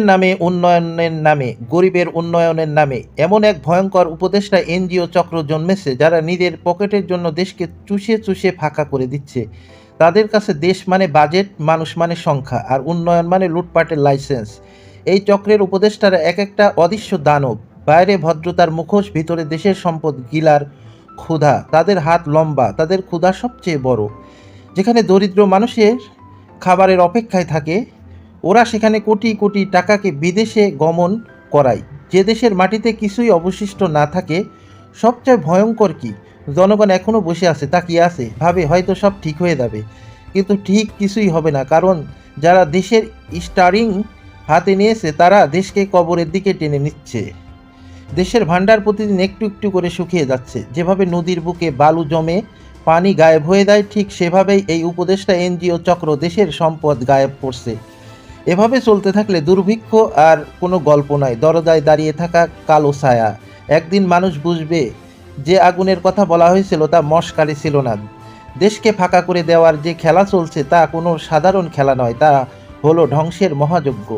নামে, উন্নয়নের নামে, গরিবের উন্নয়নের নামে। এমন এক ভয়ঙ্কর উপদেষ্টা এনজিও চক্র জন্মেছে যারা নিজের পকেটের জন্য দেশকে চুষে চুষে ফাঁকা করে দিচ্ছে। তাদের কাছে দেশ মানে বাজেট, মানুষ মানে সংখ্যা, আর উন্নয়ন মানে লুটপাটের লাইসেন্স। এই চক্রের উপদেষ্টারা এক একটা অদৃশ্য দানব। বাইরে ভদ্রতার মুখোশ, ভিতরে দেশের সম্পদ গিলার ক্ষুধা। তাদের হাত লম্বা, তাদের ক্ষুধা সবচেয়ে বড়। যেখানে দরিদ্র মানুষের খাবারের অপেক্ষায় থাকে ওরা সেখানে কোটি কোটি টাকাকে বিদেশে গমন করায়। যে দেশের মাটিতে কিছুই অবশিষ্ট না থাকে, সবচেয়ে ভয়ঙ্কর কি? জনগণ এখনও বসে আছে, তাকিয়ে আছে, ভাবে হয়তো সব ঠিক হয়ে যাবে। কিন্তু ঠিক কিছুই হবে না, কারণ যারা দেশের স্টারিং হাতে নিয়েছে, তারা দেশকে কবরের দিকে টেনে নিচ্ছে। দেশের ভাণ্ডার প্রতিদিন একটু একটু করে শুকিয়ে যাচ্ছে। যেভাবে নদীর বুকে বালু জমে পানি গায়েব হয়ে যায়, ঠিক সেভাবেই এই উপদেষ্টা এনজিও চক্র দেশের সম্পদ গায়েব করছে। এভাবে চলতে থাকলে দুর্ভিক্ষ আর কোনো গল্প নয়। দরজায় দাঁড়িয়ে থাকা কালো ছায়া। একদিন মানুষ বুঝবে যে আগুনের কথা বলা হয়েছিল তা মশকারি ছিল না। দেশকে ফাঁকা করে দেওয়ার যে খেলা চলছে তা কোনো সাধারণ খেলা নয়, তা হলো ধ্বংসের মহাযজ্ঞ।